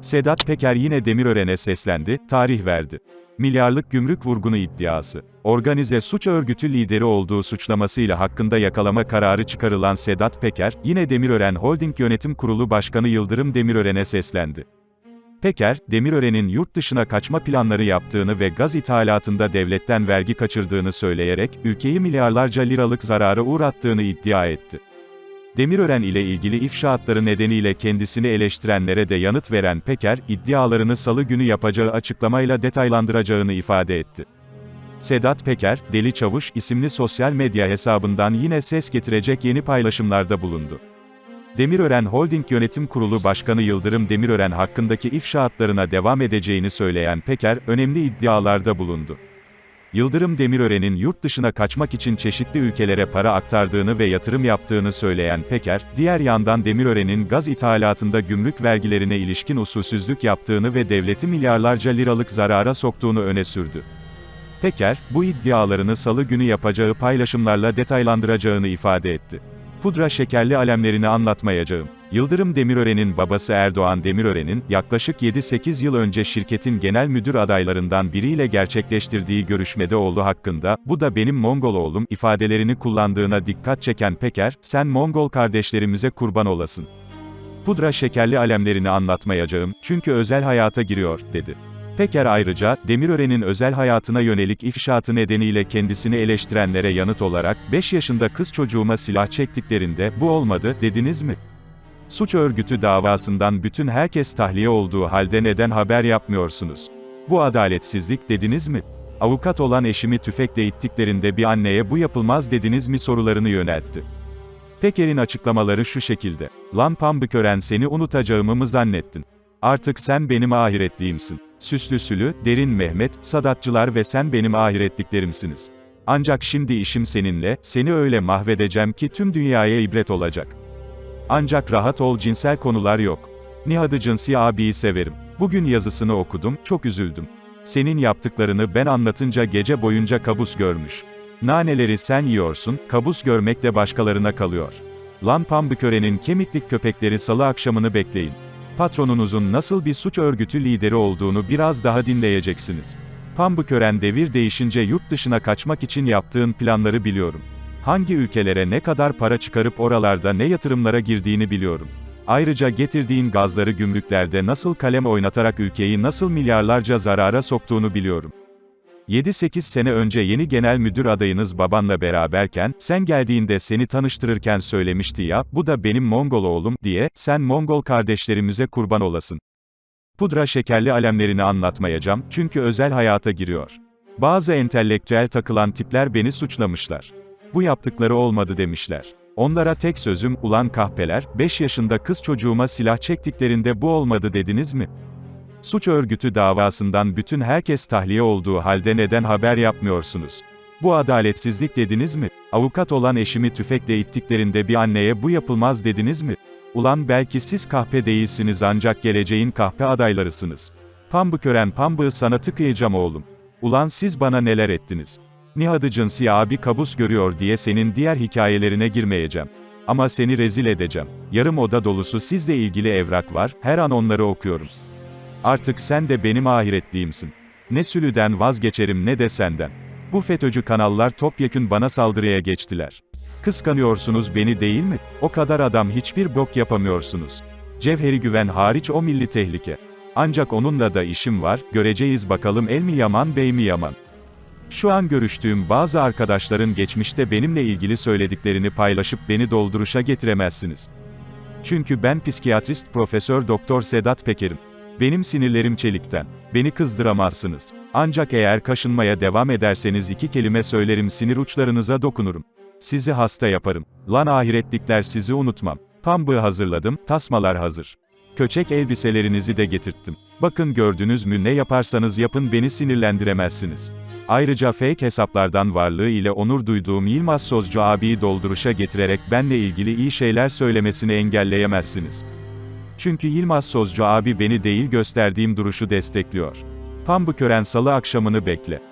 Sedat Peker yine Demirören'e seslendi, tarih verdi. Milyarlık gümrük vurgunu iddiası. Organize suç örgütü lideri olduğu suçlamasıyla hakkında yakalama kararı çıkarılan Sedat Peker, yine Demirören Holding Yönetim Kurulu Başkanı Yıldırım Demirören'e seslendi. Peker, Demirören'in yurt dışına kaçma planları yaptığını ve gaz ithalatında devletten vergi kaçırdığını söyleyerek, ülkeyi milyarlarca liralık zarara uğrattığını iddia etti. Demirören ile ilgili ifşaatları nedeniyle kendisini eleştirenlere de yanıt veren Peker, iddialarını salı günü yapacağı açıklamayla detaylandıracağını ifade etti. Sedat Peker, Deli Çavuş isimli sosyal medya hesabından yine ses getirecek yeni paylaşımlarda bulundu. Demirören Holding Yönetim Kurulu Başkanı Yıldırım Demirören hakkındaki ifşaatlarına devam edeceğini söyleyen Peker, önemli iddialarda bulundu. Yıldırım Demirören'in yurt dışına kaçmak için çeşitli ülkelere para aktardığını ve yatırım yaptığını söyleyen Peker, diğer yandan Demirören'in gaz ithalatında gümrük vergilerine ilişkin usulsüzlük yaptığını ve devleti milyarlarca liralık zarara soktuğunu öne sürdü. Peker, bu iddialarını salı günü yapacağı paylaşımlarla detaylandıracağını ifade etti. Pudra şekerli alemlerini anlatmayacağım. Yıldırım Demirören'in babası Erdoğan Demirören'in, yaklaşık 7-8 yıl önce şirketin genel müdür adaylarından biriyle gerçekleştirdiği görüşmede oğlu hakkında, bu da benim Mongol oğlum, ifadelerini kullandığına dikkat çeken Peker, sen Mongol kardeşlerimize kurban olasın. Pudra şekerli alemlerini anlatmayacağım, çünkü özel hayata giriyor, dedi. Peker ayrıca, Demirören'in özel hayatına yönelik ifşaatı nedeniyle kendisini eleştirenlere yanıt olarak, 5 yaşında kız çocuğuma silah çektiklerinde, bu olmadı, dediniz mi? Suç örgütü davasından bütün herkes tahliye olduğu halde neden haber yapmıyorsunuz? Bu adaletsizlik dediniz mi? Avukat olan eşimi tüfekle ittiklerinde bir anneye bu yapılmaz dediniz mi sorularını yöneltti. Peker'in açıklamaları şu şekilde. Lan Pambıkören seni unutacağımı mı zannettin? Artık sen benim ahiretliğimsin. Süslü Sülü, Derin Mehmet, Sadatçılar ve sen benim ahiretliklerimsiniz. Ancak şimdi işim seninle, seni öyle mahvedeceğim ki tüm dünyaya ibret olacak. Ancak rahat ol cinsel konular yok. Nihat'ı Cinsi abiyi severim. Bugün yazısını okudum, çok üzüldüm. Senin yaptıklarını ben anlatınca gece boyunca kabus görmüş. Naneleri sen yiyorsun, kabus görmek de başkalarına kalıyor. Lan Pambıkören'in kemiklik köpekleri salı akşamını bekleyin. Patronunuzun nasıl bir suç örgütü lideri olduğunu biraz daha dinleyeceksiniz. Pambıkören devir değişince yurt dışına kaçmak için yaptığın planları biliyorum. Hangi ülkelere ne kadar para çıkarıp oralarda ne yatırımlara girdiğini biliyorum. Ayrıca getirdiğin gazları gümrüklerde nasıl kalem oynatarak ülkeyi nasıl milyarlarca zarara soktuğunu biliyorum. 7-8 sene önce yeni genel müdür adayınız babanla beraberken, sen geldiğinde seni tanıştırırken söylemişti ya, bu da benim Mongol oğlum, diye, sen Mongol kardeşlerimize kurban olasın. Pudra şekerli alemlerini anlatmayacağım, çünkü özel hayata giriyor. Bazı entelektüel takılan tipler beni suçlamışlar. Bu yaptıkları olmadı demişler. Onlara tek sözüm, ulan kahpeler, 5 yaşında kız çocuğuma silah çektiklerinde bu olmadı dediniz mi? Suç örgütü davasından bütün herkes tahliye olduğu halde neden haber yapmıyorsunuz? Bu adaletsizlik dediniz mi? Avukat olan eşimi tüfekle ittiklerinde bir anneye bu yapılmaz dediniz mi? Ulan belki siz kahpe değilsiniz ancak geleceğin kahpe adaylarısınız. Pambıkören pambığı sana tıkayacağım oğlum. Ulan siz bana neler ettiniz? Nihat'ı Cinsi abi kabus görüyor diye senin diğer hikayelerine girmeyeceğim. Ama seni rezil edeceğim. Yarım oda dolusu sizle ilgili evrak var, her an onları okuyorum. Artık sen de benim ahiretliğimsin. Ne sülüden vazgeçerim ne de senden. Bu FETÖ'cü kanallar topyekün bana saldırıya geçtiler. Kıskanıyorsunuz beni değil mi? O kadar adam hiçbir bok yapamıyorsunuz. Cevheri güven hariç o milli tehlike. Ancak onunla da işim var, göreceğiz bakalım el mi yaman bey mi yaman. Şu an görüştüğüm bazı arkadaşların geçmişte benimle ilgili söylediklerini paylaşıp beni dolduruşa getiremezsiniz. Çünkü ben psikiyatrist Profesör Doktor Sedat Peker'im. Benim sinirlerim çelikten. Beni kızdıramazsınız. Ancak eğer kaşınmaya devam ederseniz iki kelime söylerim sinir uçlarınıza dokunurum. Sizi hasta yaparım. Lan ahiretlikler sizi unutmam. Pambığı hazırladım, tasmalar hazır. Köçek elbiselerinizi de getirttim. Bakın gördünüz mü ne yaparsanız yapın beni sinirlendiremezsiniz. Ayrıca fake hesaplardan varlığı ile onur duyduğum Yılmaz Sozcu abiyi dolduruşa getirerek benle ilgili iyi şeyler söylemesini engelleyemezsiniz. Çünkü Yılmaz Sozcu abi beni değil gösterdiğim duruşu destekliyor. Pambıkören salı akşamını bekle.